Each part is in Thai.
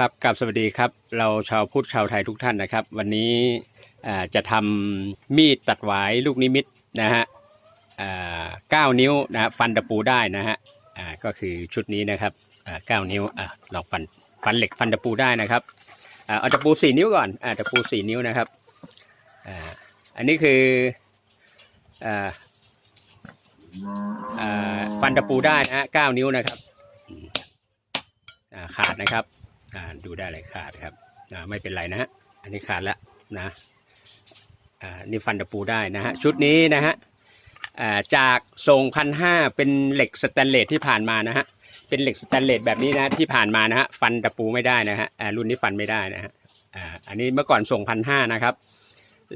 ครับกับสวัสดีครับ เราชาวพุทธชาวไทยทุกท่านนะครับ วันนี้จะทำมีดตัดหวายลูกนิมิตนะฮะเก้านิ้วนะฟันตะปูได้นะฮะก็คือชุดนี้นะครับเก้านิ้วอลองฟันฟันเหล็กฟันตะปูได้นะครับเอาตะปูสี่นิ้วก่อนอ่าตะปูสี่นิ้วนะครับอันนี้คือฟันตะปูได้นะฮะเก้านิ้วนะครับขาดนะครับ อ่าดูได้เลยขาดครับอ่าไม่เป็นไรนะฮะอันนี้ขาดแล้วนะอ่านี่ฟันตะปูได้นะฮะชุดนี้นะฮะอ่าจากทรงพันห้าเป็นเหล็กสแตนเลสที่ผ่านมานะฮะเป็นเหล็กสแตนเลสแบบนี้นะที่ผ่านมานะฮะฟันตะปูไม่ได้นะฮะอ่ารุ่นนี้ฟันไม่ได้นะฮะอ่าอันนี้เมื่อก่อนส่งพันห้านะครับ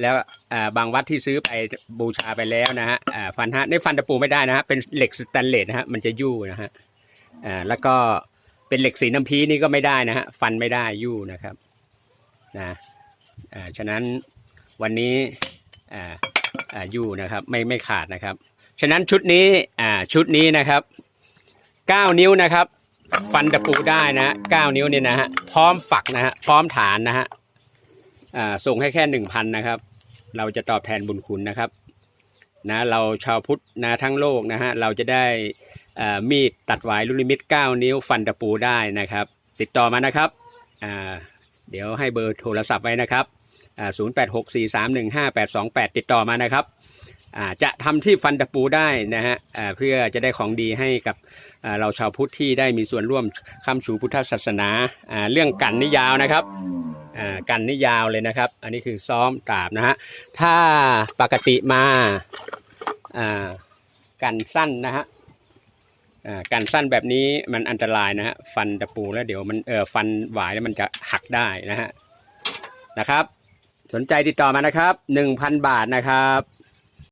แล้วอ่าบางวัดที่ซื้อไปบูชาไปแล้วนะฮะอ่าฟันห้านี่ฟันตะปูไม่ได้นะฮะเป็นเหล็กสแตนเลสนะฮะมันจะยู่นะฮะอ่าแล้วก็ เป็นเหล็กสีน้ำพีนี่ก็ไม่ได้นะฮะฟันไม่ได้ยู่นะครับนะอ่าฉะนั้นวันนี้อ่าอ่ายู่นะครับไม่ไม่ขาดนะครับ ฉะนั้นชุดนี้อ่าชุดนี้นะครับเก้านิ้วนะครับ ฟันตะปูได้นะเก้านิ้วเนี่ยนะฮะพร้อมฝักนะฮะพร้อมฐานนะฮะอ่าส่งให้แค่หนึ่งพันนะครับ เราจะตอบแทนบุญคุณนะครับนะเราชาวพุทธนะทั้งโลกนะฮะเราจะได้ มีดตัดหวายลูกนิมิต 9 นิ้วฟันตะปูได้นะครับ ติดต่อมานะครับเดี๋ยวให้เบอร์โทรศัพท์ไว้นะครับอ่า0864315828 ติดต่อมานะครับจะทำที่ฟันตะปูได้นะฮะเพื่อจะได้ของดีให้กับเราชาวพุทธที่ได้มีส่วนร่วมคำสู่พุทธศาสนา เรื่องกันนี่ยาวนะครับกันนี่ยาวเลยนะครับ อันนี้คือซ้อมกราบนะฮะถ้าปกติมากันสั้นนะฮะ การสั้นแบบนี้มันอันตรายนะฮะฟันตะปูแล้วเดี๋ยวมันเออฟันหวายแล้วมันจะหักได้นะฮะนะครับ สนใจติดต่อมานะครับหนึ่งพันบาทนะครับ